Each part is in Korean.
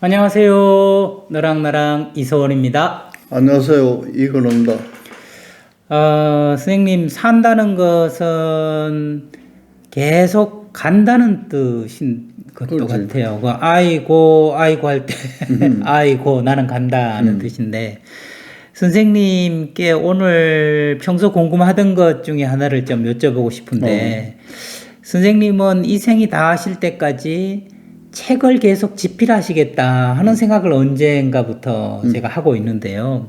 안녕하세요. 너랑 나랑 이소원입니다. 안녕하세요. 이건호입니다. 어, 선생님, 산다는 것은 계속 간다는 뜻인 것도 그렇지. 같아요. 그 아이고, 아이고 할 때, 아이고, 나는 간다는 뜻인데, 선생님께 오늘 평소 궁금하던 것 중에 하나를 좀 여쭤보고 싶은데, 선생님은 이 생이 다 하실 때까지 책을 계속 집필하시겠다 하는 생각을 언젠가부터 제가 하고 있는데요.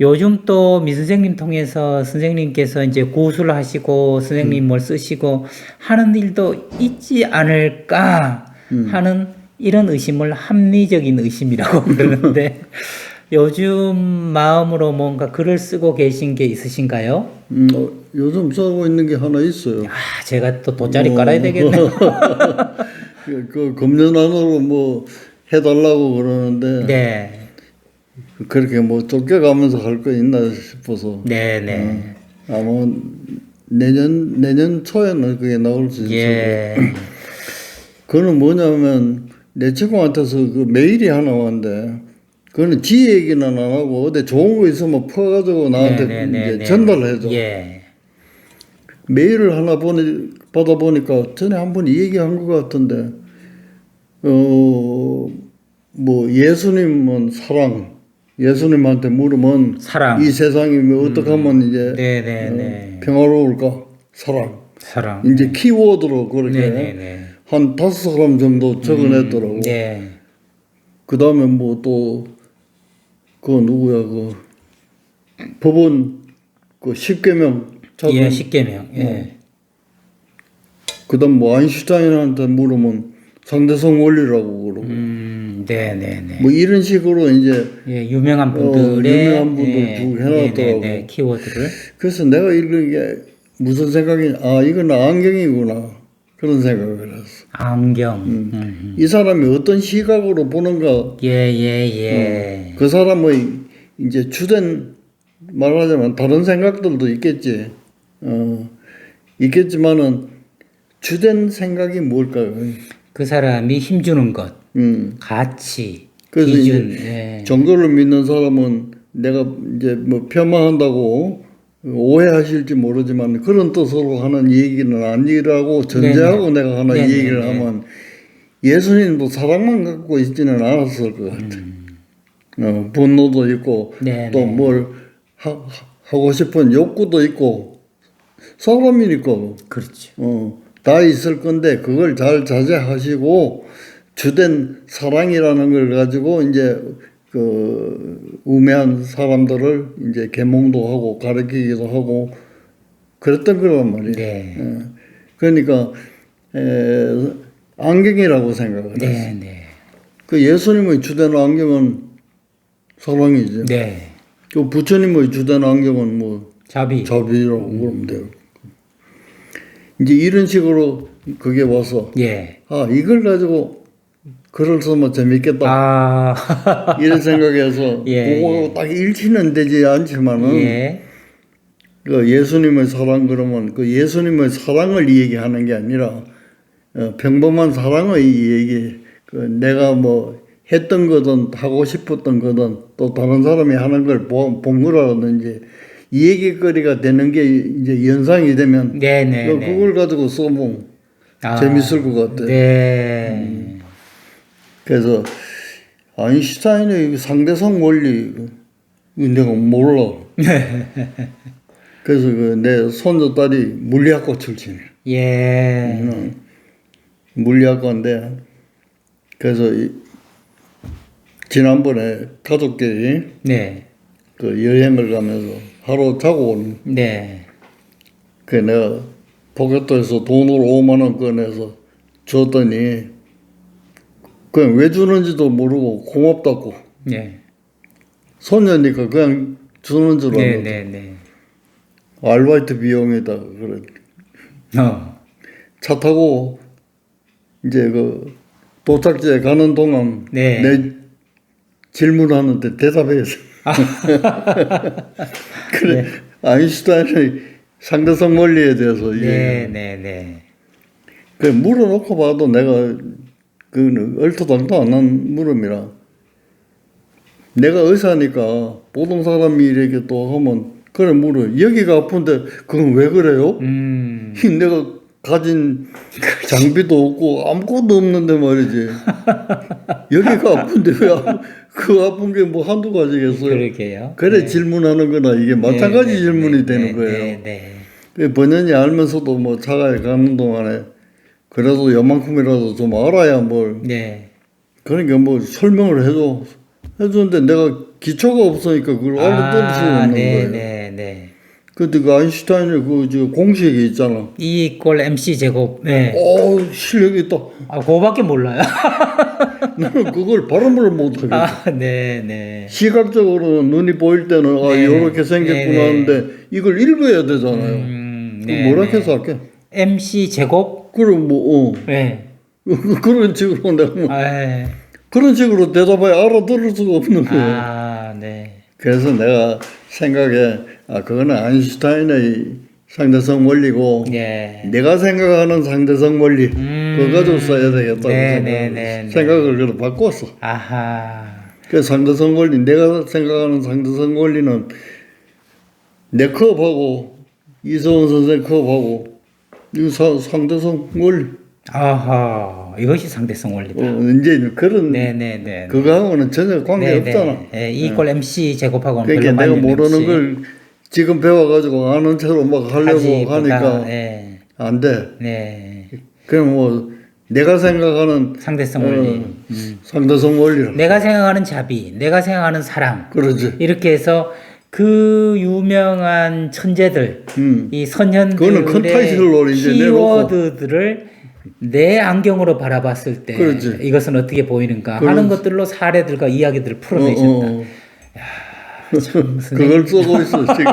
요즘 또 미 선생님 통해서 선생님께서 이제 구술을 하시고 선생님 뭘 쓰시고 하는 일도 있지 않을까 하는 이런 의심을 합리적인 의심이라고 그러는데 요즘 마음으로 뭔가 글을 쓰고 계신 게 있으신가요? 음, 어, 요즘 쓰고 있는 게 하나 있어요. 아, 제가 또 돗자리 깔아야 되겠네요. 그, 그 금년 안으로 뭐 해달라고 그러는데 네. 그렇게 뭐 쫓겨가면서 할 거 있나 싶어서 네, 네. 아마 내년 내년 초에는 그게 나올 수 있어요. 예. 그거는 뭐냐면 내 친구한테서 그 메일이 하나 왔는데 그거는 지 얘기는 안 하고 어디 좋은 거 있으면 퍼가지고 나한테 네, 네, 네, 이제 네. 전달해줘. 예. 메일을 하나 보니, 받아보니까 전에 한번이 얘기한 것 같은데, 어, 뭐, 예수님은 사랑, 예수님한테 물으면 사랑. 이 세상이 뭐 어떻게 하면 이제 네, 네, 어, 네. 평화로울까? 사랑. 사랑. 이제 키워드로 그렇게 네, 네, 네. 한 다섯 사람 정도 적어냈더라고. 네. 그 다음에 뭐 또, 그 누구야, 그, 법원 그 10개명 예, 십계명. 예. 그 다음 뭐 아인슈타인한테 물으면 상대성 원리라고 그러고 음, 네, 네, 네. 뭐 이런 식으로 이제 예, 유명한 어, 분들의 유명한 분들 예, 쭉 네, 해놨더라고. 네, 네, 키워드를. 그래서 내가 읽은 게 무슨 생각이 아 이건 안경이구나 그런 생각을 했어. 안경. 음. 이 사람이 어떤 시각으로 보는가 예, 예, 예. 그 사람의 이제 주된 말하자면 다른 생각들도 있겠지. 어 있겠지만은 주된 생각이 뭘까요? 그 사람이 힘주는 것, 음. 가치, 그래서 기준. 이제 예. 정도를 믿는 사람은 내가 이제 뭐 폄하한다고 오해하실지 모르지만 그런 뜻으로 하는 얘기는 아니라고 전제하고 내가 하나 네네, 얘기를 네. 하면 예수님도 사랑만 갖고 있지는 않았을 것 같아. 어, 분노도 있고 음. 네네. 또뭘 하고 싶은 욕구도 있고 사람이니까 그렇죠. 어, 다 있을 건데 그걸 잘 자제하시고 주된 사랑이라는 걸 가지고 이제 그 우매한 사람들을 이제 계몽도 하고 가르치기도 하고 그랬던 거란 말이에요. 네. 예. 그러니까 에, 안경이라고 생각을 했어요. 네, 네. 그 예수님의 주된 안경은 사랑이죠. 네. 그 부처님의 주된 안경은 뭐 자비. 자비라고 그러면 돼요. 이제 이런 식으로 그게 와서 예. 아 이걸 가지고 글을 쓰면 재밌겠다 아. 이런 생각해서 예, 그거 딱 일치는 되지 않지만은 예. 그 예수님의 사랑 그러면 그 예수님의 사랑을 얘기하는 게 아니라 어, 평범한 사랑의 얘기 그 내가 뭐 했던 거든 하고 싶었던 거든 또 다른 사람이 하는 걸 본 거라든지 이 얘기거리가 되는 게 이제 연상이 되면 네, 네, 그- 네. 그걸 가지고 써보면 아, 재밌을 것 같아. 네. 그래서 아인슈타인의 상대성 원리 내가 몰라. 그래서 그 내 손주 딸이 물리학과 출신이야. 예. 음, 물리학과인데 그래서 이, 지난번에 가족끼리 네. 그 여행을 가면서 하루 자고 온. 네. 그 내가 포켓도에서 돈을 5만 원 꺼내서 줬더니 그냥 왜 주는지도 모르고 고맙다고 네. 손녀니까 그냥 주는 줄 네, 알고 네, 네. 아르바이트 비용이다 그래 어. 차 타고 이제 그 도착지에 가는 동안 네. 내 질문하는데 대답해서 그래 아인슈타인의 상대성 원리에 대해서 네, 네, 네. 그 물어놓고 봐도 내가 그거는 얼토당토 안 한 물음이라. 내가 의사니까 보통 사람이 이렇게 또 하면 그래 물어 여기가 아픈데 그건 왜 그래요? 음. 히, 내가 가진 장비도 없고 아무것도 없는데 말이지. 여기가 아픈데 왜 아- 그 아픈 게 뭐 한두 가지겠어요? 그러게요. 그래 질문하는 거나 이게 마찬가지 네, 네, 질문이 네, 되는 네, 거예요. 네, 네. 그 본인이 알면서도 뭐 차가에 가는 동안에 그래도 요만큼이라도 좀 알아야 뭘 네. 그러니까 뭐 설명을 해줘 해주는데 내가 기초가 없으니까 그걸 알아들을 수가 없는 네, 거예요. 네, 네. 근데 그 아인슈타인의 그저 공식이 있잖아. E 이꼴 MC 제곱. 네. 오 실력이 있다. 아, 그거밖에 몰라요. 나는 그걸 발음을 못 하겠어. 아, 네, 네. 시각적으로 눈이 보일 때는 아 네. 이렇게 생겼구나 네, 네. 하는데 이걸 읽어야 되잖아요. 음, 그 뭐라 해서 할게. MC 제곱. 그럼 뭐 어. 네. 그런 식으로 내가 뭐 아, 네. 그런 식으로 대답해야 알아들을 수가 없는 거예요. 아, 네. 그래서 내가 생각에 아 그거는 아인슈타인의 상대성 원리고 예. 내가 생각하는 상대성 원리 음. 그거 가지고 써야 되겠다고 네, 생각, 네, 네, 네. 생각을 그래 바꿨어. 아하. 그 상대성 원리 내가 생각하는 상대성 원리는 내 컵하고 이성원 선생 컵하고 이 사- 상대성 원리 아하. 이것이 상대성 원리다. 어, 이제 그런 네, 네, 네. 그거하고는 전혀 관계 네, 없잖아. 네. 예, 이꼴 MC 제곱하고는 그러니까 별로 내가 모르는 없이 걸 지금 배워가지고 아는 채로 막 하려고 하니까 네. 안 돼. 네. 그럼 뭐 내가 생각하는 상대성 원리. 어, 상대성 원리라. 내가 생각하는 자비, 내가 생각하는 사랑. 그러지. 이렇게 해서 그 유명한 천재들, 음. 이 선현들의 키워드들을 내 안경으로 바라봤을 때 그렇지. 이것은 어떻게 보이는가 그렇지. 하는 것들로 사례들과 이야기들을 풀어내셨다. 어, 어. 참 그걸 쓰고 있어 지금.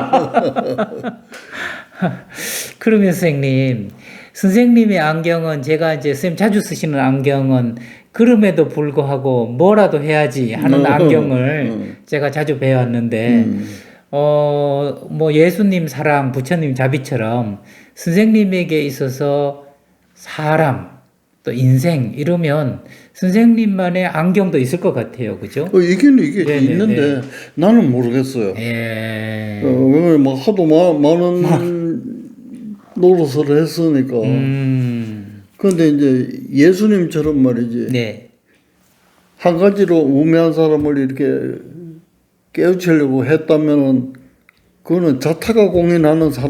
그러면 선생님, 선생님의 안경은 제가 이제 선생님 자주 쓰시는 안경은 그럼에도 불구하고 뭐라도 해야지 하는 어, 안경을 어. 제가 자주 배웠는데 음. 어, 뭐 예수님 사랑, 부처님 자비처럼 선생님에게 있어서 사람, 또 인생 이러면 선생님만의 안경도 있을 것 같아요. 그죠? 어, 이긴 이게 네, 네, 있는데 나는 모르겠어요. 예. 어, 왜냐면 뭐 하도 마, 많은 노릇을 했으니까. 음. 그런데 이제 예수님처럼 말이지. 네. 한 가지로 우매한 사람을 이렇게 깨우치려고 했다면은 그거는 자타가 공인하는 사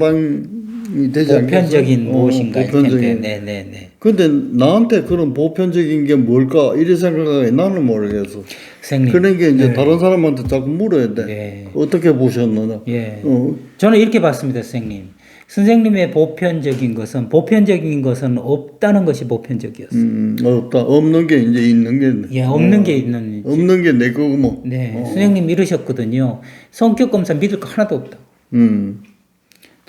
않겠어? 보편적인 어, 무엇인가 일 보편적인. 텐데. 네, 네, 네. 근데 나한테 그런 보편적인 게 뭘까 이래 생각하기 나는 모르겠어. 선생님. 그런 게 이제 다른 사람한테 자꾸 물어야 돼. 네. 어떻게 보셨느냐? 예. 어, 저는 이렇게 봤습니다, 선생님. 선생님의 보편적인 것은 보편적인 것은 없다는 것이 보편적이었어요. 음, 없다. 없는 게 이제 있는 게. 예, 없는 게 있는. 없는 게 내 거고 뭐. 네, 선생님 이러셨거든요. 성격 검사 믿을 거 하나도 없다. 음,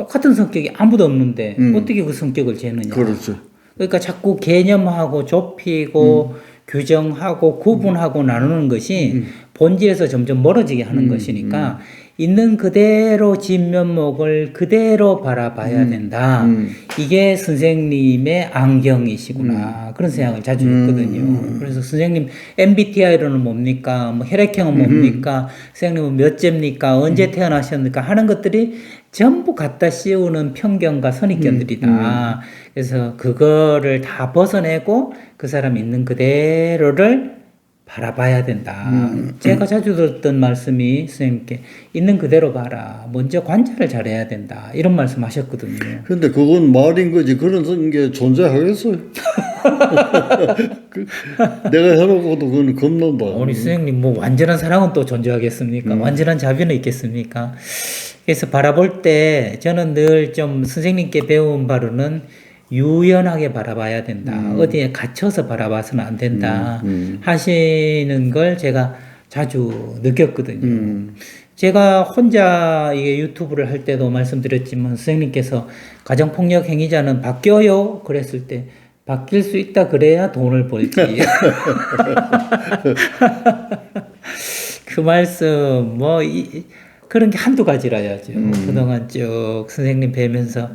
똑같은 성격이 아무도 없는데 음. 어떻게 그 성격을 재느냐. 그렇지. 그러니까 자꾸 개념하고 좁히고 규정하고 구분하고 나누는 것이 본질에서 점점 멀어지게 하는 것이니까 있는 그대로 진면목을 그대로 바라봐야 된다. 음. 이게 선생님의 안경이시구나. 그런 생각을 자주 했거든요. 그래서 선생님 MBTI로는 뭡니까? 뭐 혈액형은 뭡니까? 선생님은 몇 째입니까? 언제 태어나셨습니까? 하는 것들이 전부 갖다 씌우는 편견과 선입견들이다. 그래서 그거를 다 벗어내고 그 사람 있는 그대로를 바라봐야 된다. 제가 자주 들었던 말씀이 선생님께 있는 그대로 봐라. 먼저 관찰을 잘해야 된다. 이런 말씀 하셨거든요. 근데 그건 말인 거지. 그런 게 존재하겠어요. 그, 내가 해놓고도 그건 겁난다. 우리 선생님 뭐 완전한 사랑은 또 존재하겠습니까? 완전한 자비는 있겠습니까? 그래서 바라볼 때 저는 늘 좀 선생님께 배운 바로는 유연하게 바라봐야 된다. 어디에 갇혀서 바라봐서는 안 된다. 하시는 걸 제가 자주 느꼈거든요. 음, 제가 혼자 이게 유튜브를 할 때도 말씀드렸지만 선생님께서 가정폭력 행위자는 바뀌어요 그랬을 때 바뀔 수 있다 그래야 돈을 벌지 그 말씀 뭐 이, 그런 게 한두 가지라야죠 그동안 쭉 선생님 뵈면서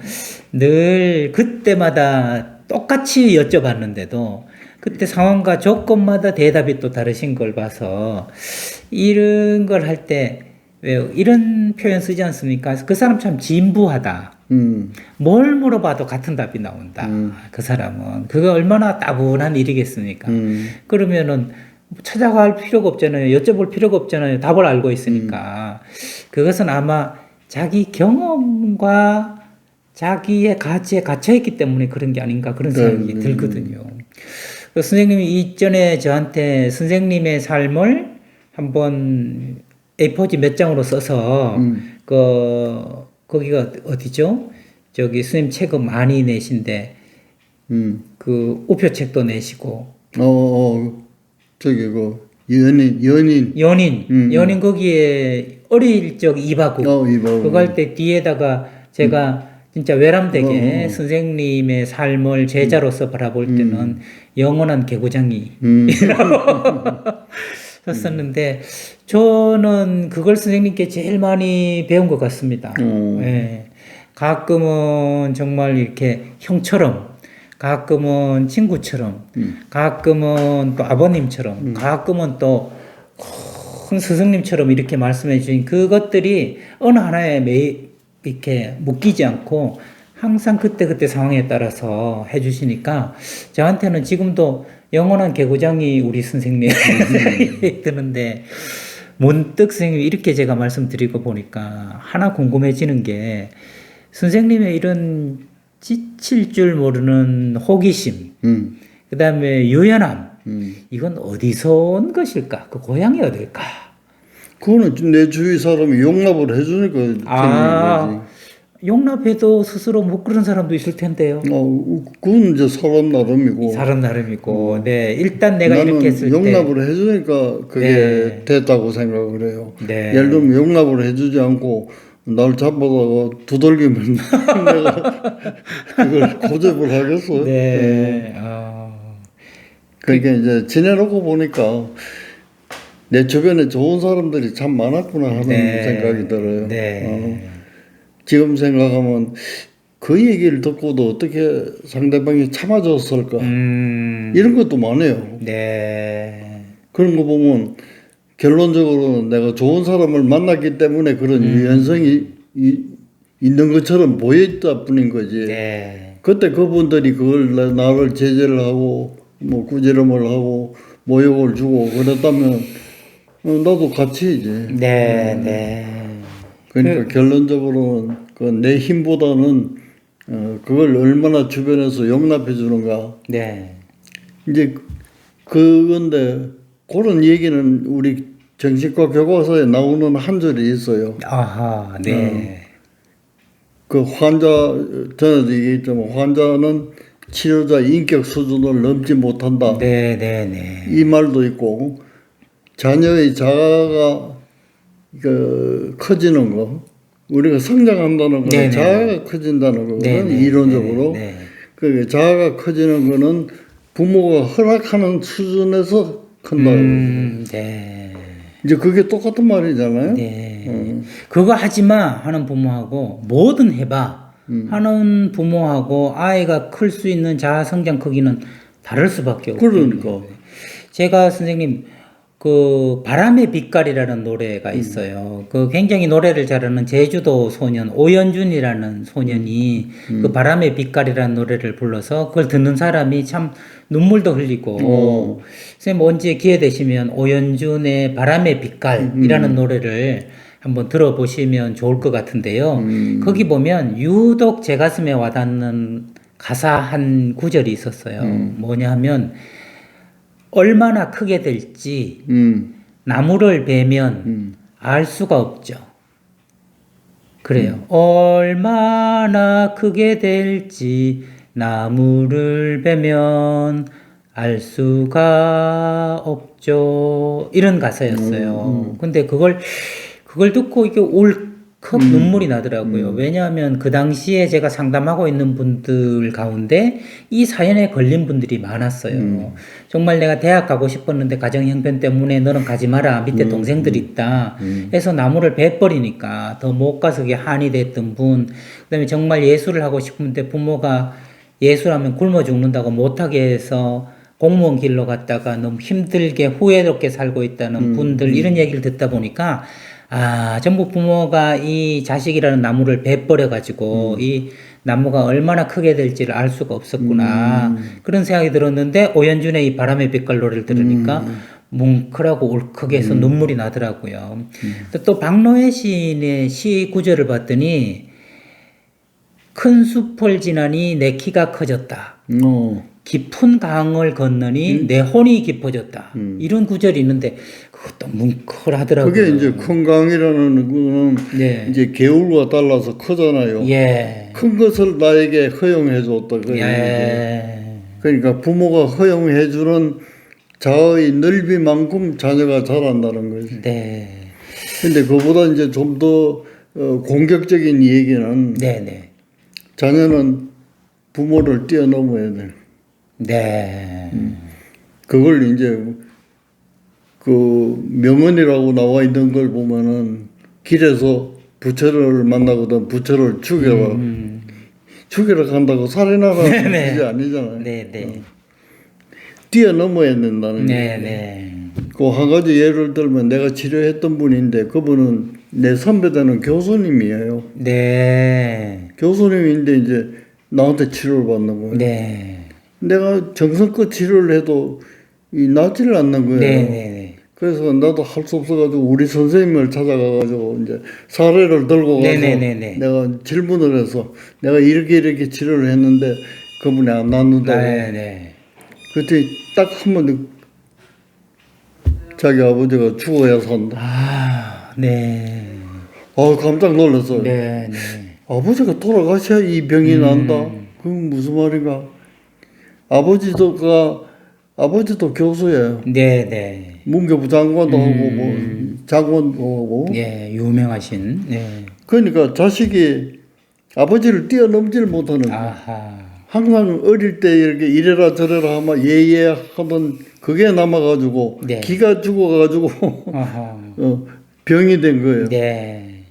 늘 그때마다 똑같이 여쭤봤는데도 그때 상황과 조건마다 대답이 또 다르신 걸 봐서 이런 걸 할 때왜 이런 표현 쓰지 않습니까? 그 사람 참 진부하다. 음. 뭘 물어봐도 같은 답이 나온다. 그 사람은 그거 얼마나 따분한 일이겠습니까? 음. 그러면은 찾아갈 필요가 없잖아요. 여쭤볼 필요가 없잖아요. 답을 알고 있으니까. 그것은 아마 자기 경험과 자기의 가치에 갇혀 있기 때문에 그런 게 아닌가 그런 생각이 네, 들거든요. 그 선생님이 이전에 저한테 선생님의 삶을 한번 A4지 몇 장으로 써서 음. 그 거기가 어디죠? 저기 선생님 책을 많이 내신데 음. 그 우표책도 내시고 어, 어, 저기, 그, 연인, 연인. 연인 음. 연인 거기에 어릴 적 이바구 어. 그거 할 때 뒤에다가 제가 진짜 외람되게 어, 어. 선생님의 삶을 제자로서 바라볼 때는 영원한 개구장이 음. 썼었는데 저는 그걸 선생님께 제일 많이 배운 것 같습니다. 어. 예. 가끔은 정말 이렇게 형처럼, 가끔은 친구처럼, 음. 가끔은 또 아버님처럼, 가끔은 또 큰 스승님처럼 이렇게 말씀해 주신 그것들이 어느 하나에 매 이렇게 묶이지 않고 항상 그때그때 상황에 따라서 해 주시니까 저한테는 지금도 영원한 개구장이 우리 선생님 생각이 드는데 문득 선생님이 이렇게 제가 말씀드리고 보니까 하나 궁금해지는 게 선생님의 이런 지칠 줄 모르는 호기심 음. 그 다음에 유연함 음. 이건 어디서 온 것일까? 그 고향이 어딜까? 그거는 좀내 주위 사람이 용납을 해주니까 아. 용납해도 스스로 못 그런 사람도 있을 텐데요. 어, 그건 이제 사람 나름이고. 사람 나름이고, 네 일단 내가 이렇게 했을 때, 용납을 해주니까 그게 네. 됐다고 생각을 해요. 네. 예를 들면 용납을 해주지 않고 날 잡아다가 두들기면 내가 그걸 고집을 하겠어요. 네, 어, 그러니까 이제 지내놓고 보니까 내 주변에 좋은 사람들이 참 많았구나 하는 네. 생각이 들어요. 네, 어, 지금 생각하면 그 얘기를 듣고도 어떻게 상대방이 참아줬을까 음, 이런 것도 많아요. 네, 그런 거 보면 결론적으로 내가 좋은 사람을 만났기 때문에 그런 음. 유연성이 이- 있는 것처럼 보였다 뿐인 거지. 네, 그때 그분들이 그걸 나- 나를 제재를 하고 뭐 꾸지람을 하고 모욕을 주고 그랬다면 어, 나도 같이 이제. 네, 네, 그러니까 결론적으로는 그 내 힘보다는 어, 그걸 얼마나 주변에서 용납해 주는가. 네, 이제 그건데 그런 얘기는 우리 정신과 교과서에 나오는 한 절이 있어요. 아하, 네, 그 환자 전에도 얘기했지만 환자는 치료자 인격 수준을 넘지 못한다. 네, 네, 네, 이 말도 있고 자녀의 자아가 그 커지는 거 우리가 성장한다는 거는 네네. 자아가 커진다는 거거든 네, 네, 이론적으로 네, 네. 그 자아가 커지는 거는 부모가 허락하는 수준에서 큰다 음, 네. 이제 그게 똑같은 말이잖아요 네. 음. 그거 하지 마 하는 부모하고 뭐든 해봐 음. 하는 부모하고 아이가 클 수 있는 자아 성장 크기는 다를 수밖에 없고. 그러니까 제가 선생님 그 바람의 빛깔이라는 노래가 음. 있어요. 그 굉장히 노래를 잘하는 제주도 소년 오연준이라는 소년이 음. 그 바람의 빛깔이라는 노래를 불러서 그걸 듣는 사람이 참 눈물도 흘리고 어. 선생님 언제 기회 되시면 오연준의 바람의 빛깔이라는 음. 노래를 한번 들어보시면 좋을 것 같은데요. 음. 거기 보면 유독 제 가슴에 와닿는 가사 한 구절이 있었어요. 음. 뭐냐 하면 얼마나 크게 될지 음. 나무를 베면 음. 알 수가 없죠. 그래요. 얼마나 크게 될지 나무를 베면 알 수가 없죠. 이런 가사였어요. 근데 그걸 그걸 듣고 이게 울컥 눈물이 나더라고요. 왜냐하면 그 당시에 제가 상담하고 있는 분들 가운데 이 사연에 걸린 분들이 많았어요. 정말 내가 대학 가고 싶었는데 가정 형편 때문에 너는 가지 마라. 밑에 동생들 이 있다. 해서 나무를 베버리니까 더 못 가서 그게 한이 됐던 분. 그다음에 정말 예술을 하고 싶은데 부모가 예술하면 굶어 죽는다고 못하게 해서 공무원 길로 갔다가 너무 힘들게 후회롭게 살고 있다는 분들 이런 얘기를 듣다 보니까 아 전부 부모가 이 자식이라는 나무를 베버려 가지고 이 나무가 얼마나 크게 될지를 알 수가 없었구나. 그런 생각이 들었는데 오연준의 이 바람의 빛깔 노래를 들으니까 뭉클하고 울컥해서 눈물이 나더라고요. 또- 또 박노해 시인의 시 구절을 봤더니 큰 숲을 지나니 내 키가 커졌다. 어. 깊은 강을 건너니 내 혼이 깊어졌다. 이런 구절이 있는데 그것도 뭉클하더라고요. 그게 이제 큰 강이라는 거는 네. 이제 개울과 달라서 크잖아요. 예. 큰 것을 나에게 허용해 줬다. 그 예. 그러니까 부모가 허용해 주는 자의 넓이만큼 자녀가 자란다는 거지. 네. 근데 그보다 이제 좀더 어, 공격적인 얘기는 네, 네. 자녀는 부모를 뛰어넘어야 돼. 네. 그걸 이제 그 명언이라고 나와 있는 걸 보면은 길에서 부처를 만나거든 부처를 죽여라 음. 죽이러 간다고 살인하라는 네. 뜻이 아니잖아요. 네, 네. 뛰어넘어야 된다는 네, 네. 그한 가지 예를 들면 내가 치료했던 분인데 그분은 내 선배되는 교수님이에요. 네. 교수님인데 이제 나한테 치료를 받는 거예요. 네. 내가 정성껏 치료를 해도 이 낫지를 않는 거예요. 네, 네. 그래서 나도 할 수 없어가지고 우리 선생님을 찾아가가지고 이제 사례를 들고 가서 네네네네. 내가 질문을 해서 내가 이렇게 이렇게 치료를 했는데 그분이 안 낫는다고 네, 네. 그때 딱 한 번 자기 아버지가 죽어야 산다. 아, 네. 아 깜짝 놀랐어요. 네, 네. 아버지가 돌아가셔야 이 병이 음. 난다. 그건 무슨 말인가? 아버지도가 아버지도 교수예요. 네, 네. 문교부 장관도 하고 음. 뭐 장관도 하고. 예, 유명하신. 네. 그러니까 자식이 아버지를 뛰어넘질 못하는. 아하. 항상 어릴 때 이렇게 이래라 저래라 하면 예예 하던 그게 남아가지고 네. 기가 죽어가지고. 어, 병이 된 거예요. 네.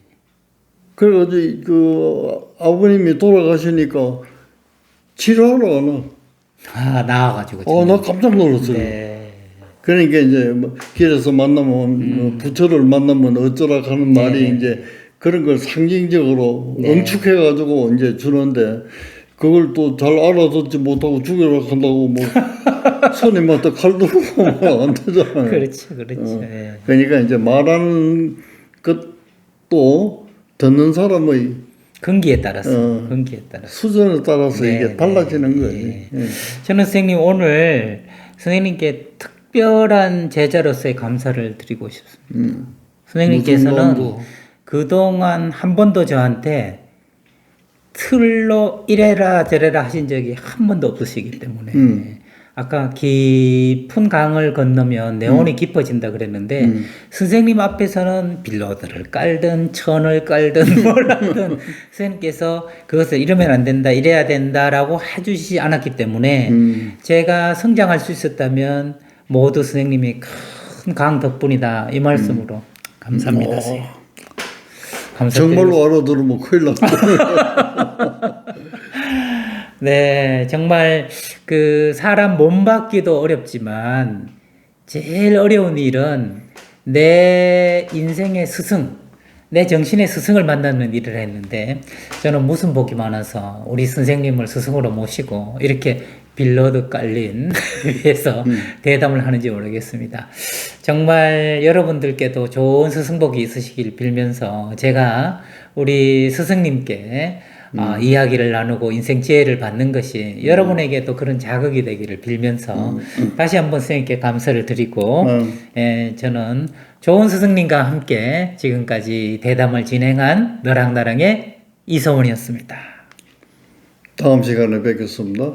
그래가지고 그 아버님이 돌아가시니까 치료하러 가나. 아, 나와가지고. 어, 나 깜짝 놀랐어요. 네. 그러니까 이제 뭐 길에서 만나면 뭐 부처를 만나면 어쩌라 하는 말이 네. 이제 그런 걸 상징적으로 네. 응축해가지고 이제 주는데 그걸 또 잘 알아듣지 못하고 죽여라 한다고 뭐 손님한테 칼 들고 뭐안 되잖아요. 그렇죠, 그렇죠. 예. 그러니까 이제 말하는 것도 듣는 사람의 근기에 따라서, 어. 근기에 따라서. 수준에 따라서 네, 이게 네, 달라지는 거지. 네. 예. 저는 선생님 오늘 선생님께 특별한 제자로서의 감사를 드리고 싶습니다. 음. 선생님께서는? 그동안 한 번도 저한테 틀로 이래라 저래라 하신 적이 한 번도 없으시기 때문에 음. 아까 깊은 강을 건너면 내온이 깊어진다 그랬는데 음. 선생님 앞에서는 빌로드를 깔든 천을 깔든 뭘 하든 선생님께서 그것을 이러면 안 된다 이래야 된다라고 해주시지 않았기 때문에 음. 제가 성장할 수 있었다면 모두 선생님이 큰 강 덕분이다 이 말씀으로 감사합니다. 어. 선생님. 감사드리고 정말로 알아들으면 큰일 났다. 네, 정말 그 사람 몸 받기도 어렵지만 제일 어려운 일은 내 인생의 스승, 내 정신의 스승을 만나는 일을 했는데 저는 무슨 복이 많아서 우리 선생님을 스승으로 모시고 이렇게 빌러드 깔린 위에서 대담을 하는지 모르겠습니다. 정말 여러분들께도 좋은 스승복이 있으시길 빌면서 제가 우리 스승님께 어, 이야기를 나누고 인생 지혜를 받는 것이 여러분에게도 그런 자극이 되기를 빌면서 다시 한번 선생님께 감사를 드리고 음. 예, 저는 좋은 스승님과 함께 지금까지 대담을 진행한 너랑 나랑의 이서원이었습니다. 다음 시간에 뵙겠습니다.